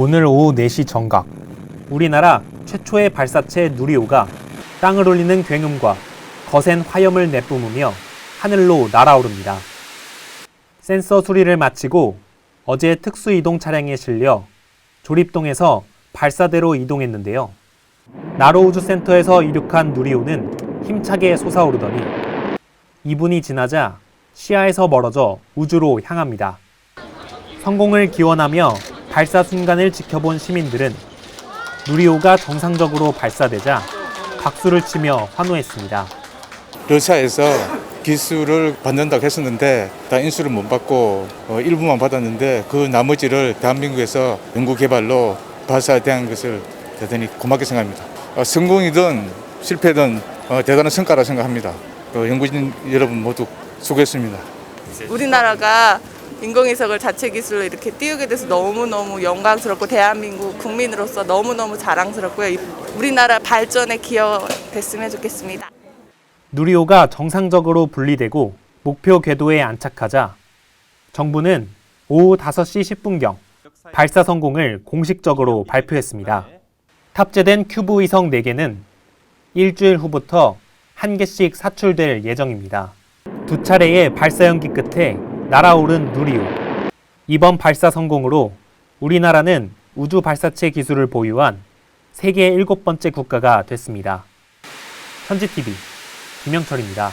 오늘 오후 4시 정각 우리나라 최초의 발사체 누리호가 땅을 울리는 굉음과 거센 화염을 내뿜으며 하늘로 날아오릅니다. 센서 수리를 마치고 어제 특수 이동 차량에 실려 조립동에서 발사대로 이동했는데요. 나로우주센터에서 이륙한 누리호는 힘차게 솟아오르더니 2분이 지나자 시야에서 멀어져 우주로 향합니다. 성공을 기원하며 발사 순간을 지켜본 시민들은 누리호가 정상적으로 발사되자 박수를 치며 환호했습니다. 러시아에서 기술을 받는다고 했었는데 다 인수를 못 받고 어, 일부만 받았는데 그 나머지를 대한민국에서 연구 개발로 발사된 것을 대단히 고맙게 생각합니다. 어, 성공이든 실패든 어, 대단한 성과라 생각합니다. 어, 연구진 여러분 모두 수고했습니다. 우리나라가 인공위성을 자체 기술로 이렇게 띄우게 돼서 너무너무 영광스럽고 대한민국 국민으로서 너무너무 자랑스럽고요. 이- 우리나라 발전에 기여됐으면 좋겠습니다. 누리호가 정상적으로 분리되고 목표 궤도에 안착하자 정부는 오후 5시 10분경 발사 성공을 공식적으로 발표했습니다. 탑재된 큐브 위성 4개는 일주일 후부터 한 개씩 사출될 예정입니다. 두 차례의 발사 연기 끝에 날아오른 누리호. 이번 발사 성공으로 우리나라는 우주 발사체 기술을 보유한 세계 일곱 번째 국가가 됐습니다. 현지TV 김영철입니다.